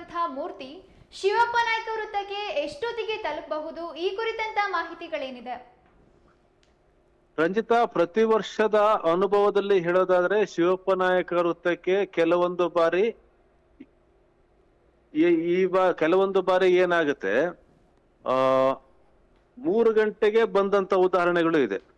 ಬರುವಂತಹ ಮೂರ್ತಿ ಶಿವಪ್ಪ ನಾಯ್ಕ ವೃತ್ತಕ್ಕೆ ಎಷ್ಟೊತ್ತಿಗೆ ತಲುಪಬಹುದು? ಈ ಕುರಿತಂತ ಮಾಹಿತಿಗಳೇನಿದೆ? ರಂಜಿತಾ, ಪ್ರತಿ ವರ್ಷದ ಅನುಭವದಲ್ಲಿ ಹೇಳೋದಾದ್ರೆ ಶಿವಪ್ಪ ನಾಯಕ ವೃತ್ತಕ್ಕೆ ಕೆಲವೊಂದು ಬಾರಿ ಈ ಬಾ, ಕೆಲವೊಂದು ಬಾರಿ ಏನಾಗುತ್ತೆ? ಆ, ಮೂರು ಗಂಟೆಗೆ ಬಂದಂತ ಉದಾಹರಣೆಗಳು ಇದೆ.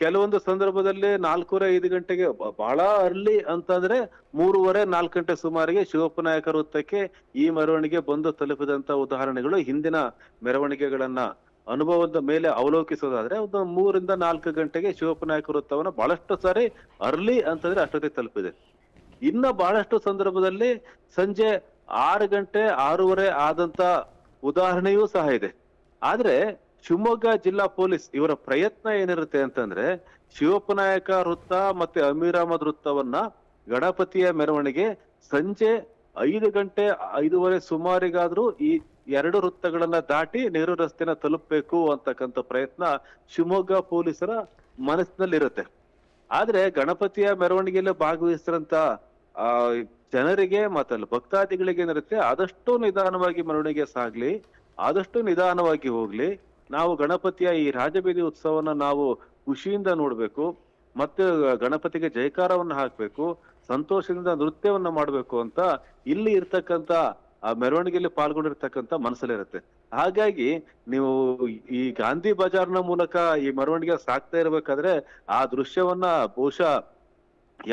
ಕೆಲವೊಂದು ಸಂದರ್ಭದಲ್ಲಿ ನಾಲ್ಕೂವರೆ ಐದು ಗಂಟೆಗೆ ಬಹಳ ಅರ್ಲಿ ಅಂತಂದ್ರೆ ಮೂರುವರೆ ನಾಲ್ಕು ಗಂಟೆ ಸುಮಾರಿಗೆ ಶಿವಪ್ಪ ನಾಯಕ ವೃತ್ತಕ್ಕೆ ಈ ಮೆರವಣಿಗೆ ಬಂದು ತಲುಪಿದಂತ ಉದಾಹರಣೆಗಳು ಹಿಂದಿನ ಮೆರವಣಿಗೆಗಳನ್ನ ಅನುಭವದ ಮೇಲೆ ಅವಲೋಕಿಸೋದಾದ್ರೆ ಒಂದು ಮೂರಿಂದ ನಾಲ್ಕು ಗಂಟೆಗೆ ಶಿವಪ್ಪ ನಾಯಕ ವೃತ್ತವನ್ನ ಬಹಳಷ್ಟು ಸಾರಿ ಅರ್ಲಿ ಅಂತಂದ್ರೆ ಅಷ್ಟೊತ್ತಿಗೆ ತಲುಪಿದೆ. ಇನ್ನ ಬಹಳಷ್ಟು ಸಂದರ್ಭದಲ್ಲಿ ಸಂಜೆ ಆರು ಗಂಟೆ ಆರೂವರೆ ಆದಂತ ಉದಾಹರಣೆಯೂ ಸಹ ಇದೆ. ಆದ್ರೆ ಶಿವಮೊಗ್ಗ ಜಿಲ್ಲಾ ಪೊಲೀಸ್ ಇವರ ಪ್ರಯತ್ನ ಏನಿರುತ್ತೆ ಅಂತಂದ್ರೆ ಶಿವಪ್ಪ ನಾಯಕ ವೃತ್ತ ಮತ್ತೆ ಅಮೀರ್ ಅಹಮದ್ ವೃತ್ತವನ್ನ ಗಣಪತಿಯ ಮೆರವಣಿಗೆ ಸಂಜೆ ಐದು ಗಂಟೆ ಐದೂವರೆ ಸುಮಾರಿಗಾದ್ರೂ ಈ ಎರಡು ವೃತ್ತಗಳನ್ನ ದಾಟಿ ನೆಹರು ರಸ್ತೆನ ತಲುಪಬೇಕು ಅಂತಕ್ಕಂಥ ಪ್ರಯತ್ನ ಶಿವಮೊಗ್ಗ ಪೊಲೀಸರ ಮನಸ್ಸಿನಲ್ಲಿರುತ್ತೆ. ಆದ್ರೆ ಗಣಪತಿಯ ಮೆರವಣಿಗೆಯಲ್ಲಿ ಭಾಗವಹಿಸಿರಂತ, ಆ, ಜನರಿಗೆ ಮತ್ತೆ ಅಲ್ಲಿ ಭಕ್ತಾದಿಗಳಿಗೆ ಏನಿರುತ್ತೆ, ಆದಷ್ಟು ನಿಧಾನವಾಗಿ ಮೆರವಣಿಗೆ ಸಾಗ್ಲಿ, ಆದಷ್ಟು ನಿಧಾನವಾಗಿ ಹೋಗ್ಲಿ ನಾವು ಗಣಪತಿಯ ಈ ರಾಜಬೀದಿ ಉತ್ಸವನ ನಾವು ಖುಷಿಯಿಂದ ನೋಡ್ಬೇಕು, ಮತ್ತೆ ಗಣಪತಿಗೆ ಜಯಕಾರವನ್ನು ಹಾಕ್ಬೇಕು, ಸಂತೋಷದಿಂದ ನೃತ್ಯವನ್ನ ಮಾಡ್ಬೇಕು ಅಂತ ಇಲ್ಲಿ ಇರ್ತಕ್ಕಂತ ಆ ಮೆರವಣಿಗೆಯಲ್ಲಿ ಪಾಲ್ಗೊಂಡಿರ್ತಕ್ಕಂತ ಮನಸ್ಸಲ್ಲಿರುತ್ತೆ. ಹಾಗಾಗಿ ನೀವು ಈ ಗಾಂಧಿ ಬಜಾರ್ನ ಮೂಲಕ ಈ ಮೆರವಣಿಗೆ ಸಾಕ್ತಾ ಇರ್ಬೇಕಾದ್ರೆ ಆ ದೃಶ್ಯವನ್ನ ಬಹುಶಃ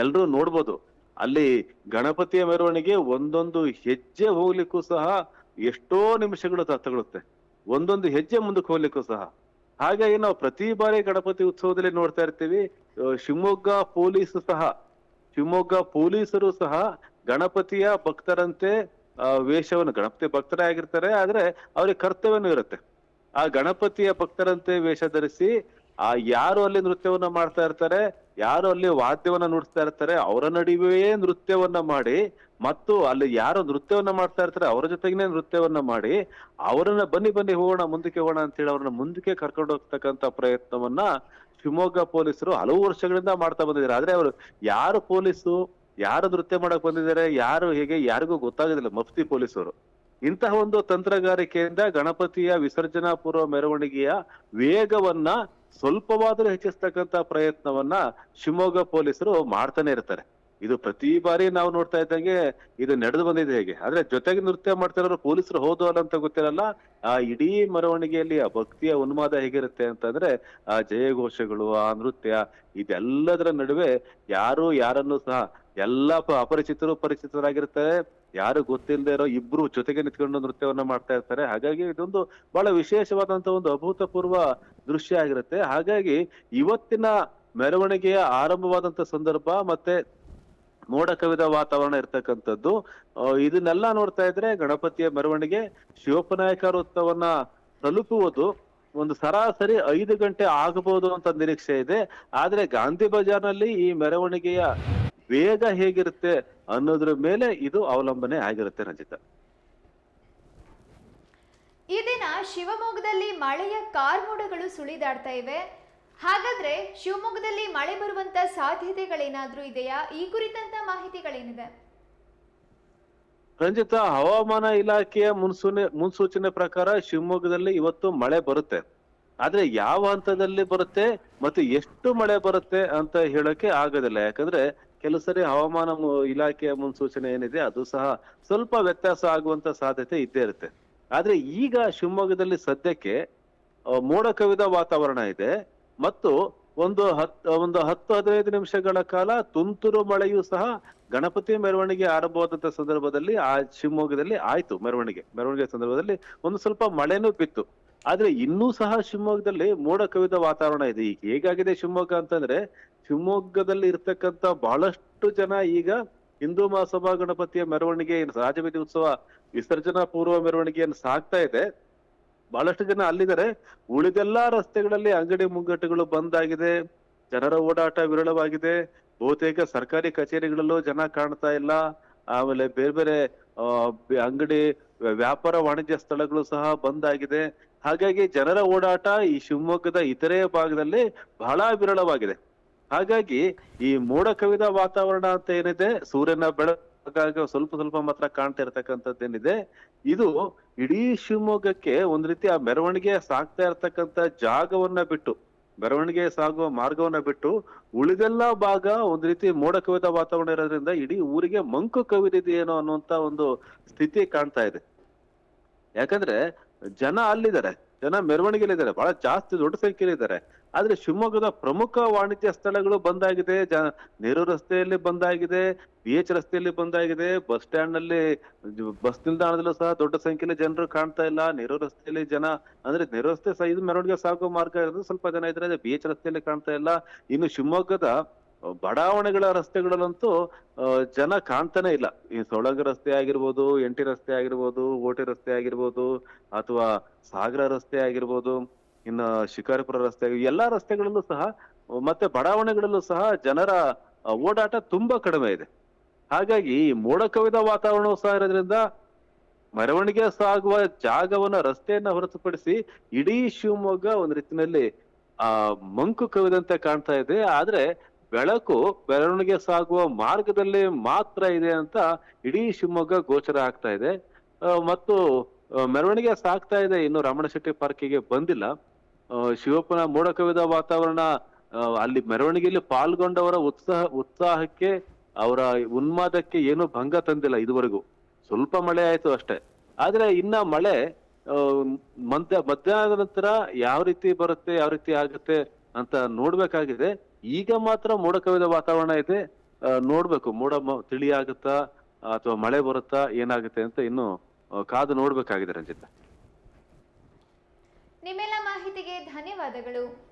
ಎಲ್ರೂ ನೋಡ್ಬೋದು. ಅಲ್ಲಿ ಗಣಪತಿಯ ಮೆರವಣಿಗೆ ಒಂದೊಂದು ಹೆಜ್ಜೆ ಹೋಗ್ಲಿಕ್ಕೂ ಸಹ ಎಷ್ಟೋ ನಿಮಿಷಗಳು ತಗೊಳುತ್ತೆ. ಒಂದೊಂದು ಹೆಜ್ಜೆ ಮುಂದಕ್ಕೆ ಹೋಗ್ಲಿಕ್ಕೂ ಸಹ. ಹಾಗಾಗಿ ನಾವು ಪ್ರತಿ ಬಾರಿ ಗಣಪತಿ ಉತ್ಸವದಲ್ಲಿ ನೋಡ್ತಾ ಇರ್ತೀವಿ. ಶಿವಮೊಗ್ಗ ಪೊಲೀಸ್ ಸಹ, ಶಿವಮೊಗ್ಗ ಪೊಲೀಸರು ಸಹ ಗಣಪತಿಯ ಭಕ್ತರಂತೆ ವೇಷವನ್ನು ಗಣಪತಿ ಭಕ್ತರೇ ಆಗಿರ್ತಾರೆ, ಆದ್ರೆ ಅವ್ರಿಗೆ ಕರ್ತವ್ಯನೂ ಇರುತ್ತೆ. ಆ ಗಣಪತಿಯ ಭಕ್ತರಂತೆ ವೇಷ ಧರಿಸಿ ಆ ಯಾರು ಅಲ್ಲಿ ನೃತ್ಯವನ್ನ ಮಾಡ್ತಾ ಇರ್ತಾರೆ, ಯಾರು ಅಲ್ಲಿ ವಾದ್ಯವನ್ನ ನುಡಿಸ್ತಾ ಇರ್ತಾರೆ, ಅವರ ನಡುವೆಯೇ ನೃತ್ಯವನ್ನ ಮಾಡಿ ಮತ್ತು ಅಲ್ಲಿ ಯಾರು ನೃತ್ಯವನ್ನ ಮಾಡ್ತಾ ಇರ್ತಾರೆ, ಅವರ ಜೊತೆಗೇನೆ ನೃತ್ಯವನ್ನ ಮಾಡಿ, ಅವರನ್ನ ಬನ್ನಿ ಬನ್ನಿ ಹೋಗೋಣ, ಮುಂದಕ್ಕೆ ಹೋಗೋಣ ಅಂತ ಹೇಳಿ ಅವ್ರನ್ನ ಮುಂದಕ್ಕೆ ಕರ್ಕೊಂಡು ಹೋಗ್ತಕ್ಕಂತ ಪ್ರಯತ್ನವನ್ನ ಶಿವಮೊಗ್ಗ ಪೊಲೀಸರು ಹಲವು ವರ್ಷಗಳಿಂದ ಮಾಡ್ತಾ ಬಂದಿದ್ದಾರೆ. ಆದ್ರೆ ಅವರು ಯಾರು ಪೊಲೀಸು, ಯಾರು ನೃತ್ಯ ಮಾಡಕ್ ಬಂದಿದ್ದಾರೆ, ಯಾರು ಹೇಗೆ, ಯಾರಿಗೂ ಗೊತ್ತಾಗೋದಿಲ್ಲ, ಮಫ್ತಿ ಪೊಲೀಸರು. ಇಂತಹ ಒಂದು ತಂತ್ರಗಾರಿಕೆಯಿಂದ ಗಣಪತಿಯ ವಿಸರ್ಜನಾ ಪೂರ್ವ ಮೆರವಣಿಗೆಯ ವೇಗವನ್ನ ಸ್ವಲ್ಪವಾದರೂ ಹೆಚ್ಚಿಸ್ತಕ್ಕಂತ ಪ್ರಯತ್ನವನ್ನ ಶಿವಮೊಗ್ಗ ಪೊಲೀಸರು ಮಾಡ್ತಾನೆ ಇರ್ತಾರೆ. ಇದು ಪ್ರತಿ ಬಾರಿ ನಾವು ನೋಡ್ತಾ ಇದ್ದಂಗೆ ಇದು ನಡೆದು ಬಂದಿದೆ ಹೇಗೆ? ಆದ್ರೆ ಜೊತೆಗೆ ನೃತ್ಯ ಮಾಡ್ತಿರೋ ಪೊಲೀಸರು ಹೋದವಲ್ಲ ಅಂತ ಗೊತ್ತಿರಲ್ಲ. ಆ ಇಡೀ ಮೆರವಣಿಗೆಯಲ್ಲಿ ಆ ಭಕ್ತಿಯ ಉನ್ಮಾದ ಹೇಗಿರುತ್ತೆ ಅಂತಂದ್ರೆ ಆ ಜಯಘೋಷಗಳು, ಆ ನೃತ್ಯ, ಇದೆಲ್ಲದರ ನಡುವೆ ಯಾರು ಯಾರನ್ನು ಸಹ ಎಲ್ಲ ಅಪರಿಚಿತರು ಪರಿಚಿತರಾಗಿರ್ತಾರೆ. ಯಾರು ಗೊತ್ತಿಲ್ಲದೆ ಇರೋ ಇಬ್ರು ಜೊತೆಗೆ ನಿಂತ್ಕೊಂಡು ನೃತ್ಯವನ್ನ ಮಾಡ್ತಾ ಇರ್ತಾರೆ. ಹಾಗಾಗಿ ಇದೊಂದು ಬಹಳ ವಿಶೇಷವಾದಂತ ಒಂದು ಅಭೂತಪೂರ್ವ ದೃಶ್ಯ ಆಗಿರುತ್ತೆ. ಹಾಗಾಗಿ ಇವತ್ತಿನ ಮೆರವಣಿಗೆಯ ಆರಂಭವಾದಂತ ಸಂದರ್ಭ ಮತ್ತೆ ಮೋಡ ಕವಿದ ವಾತಾವರಣ ಇರ್ತಕ್ಕಂಥದ್ದು. ಇದನ್ನೆಲ್ಲ ನೋಡ್ತಾ ಇದ್ರೆ ಗಣಪತಿಯ ಮೆರವಣಿಗೆ ಶಿವಪ್ಪನಾಯಕ ವೃತ್ತವನ್ನ ತಲುಪುವುದು ಒಂದು ಸರಾಸರಿ ಐದು ಗಂಟೆ ಆಗಬಹುದು ಅಂತ ನಿರೀಕ್ಷೆ ಇದೆ. ಆದ್ರೆ ಗಾಂಧಿ ಬಜಾರ್ನಲ್ಲಿ ಈ ಮೆರವಣಿಗೆಯ ವೇಗ ಹೇಗಿರುತ್ತೆ ಅನ್ನೋದ್ರ ಮೇಲೆ ಇದು ಅವಲಂಬನೆ ಆಗಿರುತ್ತೆ ರಂಜಿತ. ಈ ದಿನ ಶಿವಮೊಗ್ಗದಲ್ಲಿ ಮಳೆಯ ಕಾರ್ಮೋಡಗಳು ಸುಳಿದಾಡ್ತಾ ಇವೆ. ಹಾಗಾದ್ರೆ ಶಿವಮೊಗ್ಗದಲ್ಲಿ ಮಳೆ ಬರುವಂತ ಸಾಧ್ಯತೆಗಳೇನಾದ್ರೂ ಇದೆಯಾ? ಈ ಕುರಿತಂತ ಮಾಹಿತಿಗಳೇನಿದೆ? ರಂಜಿತ ಹವಾಮಾನ ಇಲಾಖೆಯ ಮುನ್ಸೂಚನೆ ಮುನ್ಸೂಚನೆ ಪ್ರಕಾರ ಶಿವಮೊಗ್ಗದಲ್ಲಿ ಇವತ್ತು ಮಳೆ ಬರುತ್ತೆ. ಆದ್ರೆ ಯಾವ ಹಂತದಲ್ಲಿ ಬರುತ್ತೆ ಮತ್ತೆ ಎಷ್ಟು ಮಳೆ ಬರುತ್ತೆ ಅಂತ ಹೇಳಕ್ಕೆ ಆಗೋದಿಲ್ಲ. ಯಾಕಂದ್ರೆ ಕೆಲವು ಸರಿ ಹವಾಮಾನ ಇಲಾಖೆಯ ಮುನ್ಸೂಚನೆ ಏನಿದೆ, ಅದು ಸಹ ಸ್ವಲ್ಪ ವ್ಯತ್ಯಾಸ ಆಗುವಂತ ಸಾಧ್ಯತೆ ಇದ್ದೇ ಇರುತ್ತೆ. ಆದ್ರೆ ಈಗ ಶಿವಮೊಗ್ಗದಲ್ಲಿ ಸದ್ಯಕ್ಕೆ ಮೋಡ ಕವಿದ ವಾತಾವರಣ ಇದೆ. ಮತ್ತು ಒಂದು ಹತ್ ಒಂದು ಹತ್ತು ಹದಿನೈದು ನಿಮಿಷಗಳ ಕಾಲ ತುಂತುರು ಮಳೆಯೂ ಸಹ ಗಣಪತಿ ಮೆರವಣಿಗೆ ಆರಂಭವಾದಂತ ಸಂದರ್ಭದಲ್ಲಿ ಆ ಶಿವಮೊಗ್ಗದಲ್ಲಿ ಆಯ್ತು ಮೆರವಣಿಗೆ. ಮೆರವಣಿಗೆ ಸಂದರ್ಭದಲ್ಲಿ ಒಂದು ಸ್ವಲ್ಪ ಮಳೆನೂ ಬಿತ್ತು. ಆದ್ರೆ ಇನ್ನೂ ಸಹ ಶಿವಮೊಗ್ಗದಲ್ಲಿ ಮೋಡ ಕವಿದ ವಾತಾವರಣ ಇದೆ. ಈಗ ಹೇಗಾಗಿದೆ ಶಿವಮೊಗ್ಗ ಅಂತಂದ್ರೆ ಶಿವಮೊಗ್ಗದಲ್ಲಿ ಇರ್ತಕ್ಕಂತ ಬಹಳಷ್ಟು ಜನ ಈಗ ಹಿಂದೂ ಮಹಾಸಭಾ ಗಣಪತಿಯ ಮೆರವಣಿಗೆ ರಾಜಬೀದಿ ಉತ್ಸವ, ವಿಸರ್ಜನಾ ಪೂರ್ವ ಮೆರವಣಿಗೆಯನ್ನು ಸಾಕ್ತಾ ಇದೆ. ಬಹಳಷ್ಟು ಜನ ಅಲ್ಲಿದ್ದಾರೆ. ಉಳಿದೆಲ್ಲಾ ರಸ್ತೆಗಳಲ್ಲಿ ಅಂಗಡಿ ಮುಂಗಟ್ಟುಗಳು ಬಂದ್ ಆಗಿದೆ. ಜನರ ಓಡಾಟ ವಿರಳವಾಗಿದೆ. ಬಹುತೇಕ ಸರ್ಕಾರಿ ಕಚೇರಿಗಳಲ್ಲೂ ಜನ ಕಾಣ್ತಾ ಇಲ್ಲ. ಆಮೇಲೆ ಬೇರೆ ಬೇರೆ ಅಂಗಡಿ ವ್ಯಾಪಾರ ವಾಣಿಜ್ಯ ಸ್ಥಳಗಳು ಸಹ ಬಂದ್ ಆಗಿದೆ. ಹಾಗಾಗಿ ಜನರ ಓಡಾಟ ಈ ಶಿವಮೊಗ್ಗದ ಇತರೆ ಭಾಗದಲ್ಲಿ ಬಹಳ ವಿರಳವಾಗಿದೆ. ಹಾಗಾಗಿ ಈ ಮೋಡ ಕವಿದ ವಾತಾವರಣ ಅಂತ ಏನಿದೆ, ಸೂರ್ಯನ ಬೆಳಕಾಗ ಸ್ವಲ್ಪ ಸ್ವಲ್ಪ ಮಾತ್ರ ಕಾಣ್ತಾ ಇರತಕ್ಕಂಥದ್ದೇನಿದೆ ಇದು ಇಡೀ ಶಿವಮೊಗ್ಗಕ್ಕೆ ಒಂದ್ ರೀತಿ ಆ ಮೆರವಣಿಗೆ ಸಾಗ್ತಾ ಇರತಕ್ಕಂತ ಜಾಗವನ್ನ ಬಿಟ್ಟು, ಮೆರವಣಿಗೆ ಸಾಗುವ ಮಾರ್ಗವನ್ನ ಬಿಟ್ಟು ಉಳಿದೆಲ್ಲ ಭಾಗ ಒಂದ್ ರೀತಿ ಮೋಡ ಕವಿದ ವಾತಾವರಣ ಇರೋದ್ರಿಂದ ಇಡೀ ಊರಿಗೆ ಮಂಕು ಕವಿದಿದೆಯೇನೋ ಅನ್ನುವಂತ ಒಂದು ಸ್ಥಿತಿ ಕಾಣ್ತಾ ಇದೆ. ಯಾಕಂದ್ರೆ ಜನ ಅಲ್ಲಿದ್ದಾರೆ, ಜನ ಮೆರವಣಿಗೆಲಿದ್ದಾರೆ ಬಹಳ ಜಾಸ್ತಿ ದೊಡ್ಡ ಸಂಖ್ಯೆಯಲ್ಲಿ ಇದ್ದಾರೆ. ಆದ್ರೆ ಶಿವಮೊಗ್ಗದ ಪ್ರಮುಖ ವಾಣಿಜ್ಯ ಸ್ಥಳಗಳು ಬಂದಾಗಿದೆ, ಜ, ನೆಹರು ರಸ್ತೆಯಲ್ಲಿ ಬಂದಾಗಿದೆ ಬಿ ಎಚ್ ರಸ್ತೆಯಲ್ಲಿ ಬಂದಾಗಿದೆ, ಬಸ್ ಸ್ಟ್ಯಾಂಡ್ನಲ್ಲಿ ಬಸ್ ನಿಲ್ದಾಣದಲ್ಲೂ ಸಹ ದೊಡ್ಡ ಸಂಖ್ಯೆಯಲ್ಲಿ ಜನರು ಕಾಣ್ತಾ ಇಲ್ಲ, ನೆಹರು ರಸ್ತೆಯಲ್ಲಿ ಜನ, ಅಂದ್ರೆ ನೆಹರು ರಸ್ತೆ ಸಹ ಇದು ಮೆರವಣಿಗೆ ಸಾಗುವ ಮಾರ್ಗ ಇರೋದು ಸ್ವಲ್ಪ ಜನ ಇದ್ರೆ ಬಿ ಎಚ್ ರಸ್ತೆಯಲ್ಲಿ ಕಾಣ್ತಾ ಇಲ್ಲ. ಇನ್ನು ಶಿವಮೊಗ್ಗದ ಬಡಾವಣೆಗಳ ರಸ್ತೆಗಳಲ್ಲಂತೂ ಜನ ಕಾಣ್ತಾನೆ ಇಲ್ಲ. ಈ ಸೊಳಗ ರಸ್ತೆ ಆಗಿರ್ಬೋದು, ಎಂಟಿ ರಸ್ತೆ ಆಗಿರ್ಬೋದು, ಓಟಿ ರಸ್ತೆ ಆಗಿರ್ಬೋದು, ಅಥವಾ ಸಾಗರ ರಸ್ತೆ ಆಗಿರ್ಬೋದು, ಇನ್ನು ಶಿಕಾರಿಪುರ ರಸ್ತೆ ಎಲ್ಲಾ ರಸ್ತೆಗಳಲ್ಲೂ ಸಹ, ಮತ್ತೆ ಬಡಾವಣೆಗಳಲ್ಲೂ ಸಹ ಜನರ ಓಡಾಟ ತುಂಬಾ ಕಡಿಮೆ ಇದೆ. ಹಾಗಾಗಿ ಈ ಮೋಡ ಕವಿದ ವಾತಾವರಣವೂ ಸಹ ಇರೋದ್ರಿಂದ ಮೆರವಣಿಗೆ ಸಾಗುವ ಜಾಗವನ್ನ ರಸ್ತೆಯನ್ನ ಹೊರತುಪಡಿಸಿ ಇಡೀ ಶಿವಮೊಗ್ಗ ಒಂದ್ ರೀತಿನಲ್ಲಿ ಆ, ಮಂಕು ಕವಿದಂತೆ ಕಾಣ್ತಾ ಇದೆ. ಆದ್ರೆ ಬೆಳಕು ಮೆರವಣಿಗೆ ಸಾಗುವ ಮಾರ್ಗದಲ್ಲಿ ಮಾತ್ರ ಇದೆ ಅಂತ ಇಡೀ ಶಿವಮೊಗ್ಗ ಗೋಚರ ಆಗ್ತಾ ಇದೆ. ಮತ್ತು ಮೆರವಣಿಗೆ ಸಾಗ್ತಾ ಇದೆ. ಇನ್ನು ರಮಣಶೆಟ್ಟಿ ಪಾರ್ಕಿಗೆ ಬಂದಿಲ್ಲ. ಶಿವಪ್ಪನ ಮೋಡ ಕವಿದ ವಾತಾವರಣ ಅಲ್ಲಿ ಮೆರವಣಿಗೆಯಲ್ಲಿ ಪಾಲ್ಗೊಂಡವರ ಉತ್ಸಾಹ, ಉತ್ಸಾಹಕ್ಕೆ, ಅವರ ಉನ್ಮಾದಕ್ಕೆ ಏನು ಭಂಗ ತಂದಿಲ್ಲ ಇದುವರೆಗೂ. ಸ್ವಲ್ಪ ಮಳೆ ಆಯ್ತು ಅಷ್ಟೇ. ಆದ್ರೆ ಇನ್ನ ಮಳೆ ಮಧ್ಯ ಮಧ್ಯಾಹ್ನದ ನಂತರ ಯಾವ ರೀತಿ ಬರುತ್ತೆ, ಯಾವ ರೀತಿ ಆಗುತ್ತೆ ಅಂತ ನೋಡ್ಬೇಕಾಗಿದೆ. ಈಗ ಮಾತ್ರ ಮೋಡ ಕವಿದ ವಾತಾವರಣ ಇದೆ. ನೋಡ್ಬೇಕು, ಮೋಡ ಮ- ತಿಳಿ ಆಗುತ್ತಾ ಅಥವಾ ಮಳೆ ಬರುತ್ತಾ, ಏನಾಗುತ್ತೆ ಅಂತ ಇನ್ನು ಕಾದು ನೋಡ್ಬೇಕಾಗಿದೆ ರಂಜಿತ. ನಿಮ್ಮೆಲ್ಲ ಮಾಹಿತಿಗೆ ಧನ್ಯವಾದಗಳು.